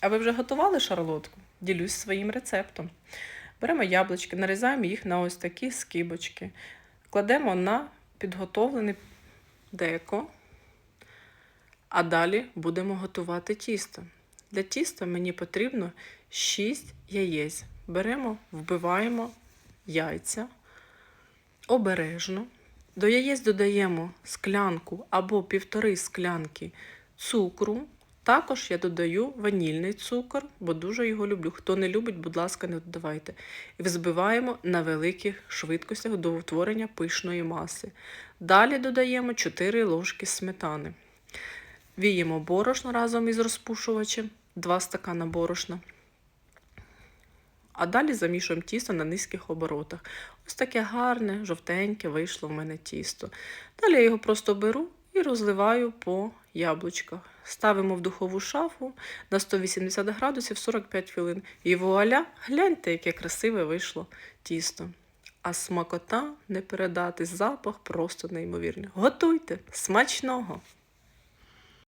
А ви вже готували шарлотку? Ділюсь своїм рецептом. Беремо яблучки, нарізаємо їх на ось такі скибочки. Кладемо на підготовлене деко. А далі будемо готувати тісто. Для тіста мені потрібно 6 яєць. Беремо, вбиваємо яйця обережно. До яєць додаємо склянку або півтори склянки цукру. Також я додаю ванільний цукор, бо дуже його люблю. Хто не любить, будь ласка, не додавайте. І взбиваємо на великих швидкостях до утворення пишної маси. Далі додаємо 4 ложки сметани. Віємо борошно разом із розпушувачем, 2 стакана борошна. А далі замішуємо тісто на низьких оборотах. Ось таке гарне, жовтеньке вийшло в мене тісто. Далі я його просто беру і розливаю по яблучках. Ставимо в духову шафу на 180 градусів 45 хвилин. І вуаля, гляньте, яке красиве вийшло тісто. А смакота не передати, запах просто неймовірний. Готуйте! Смачного!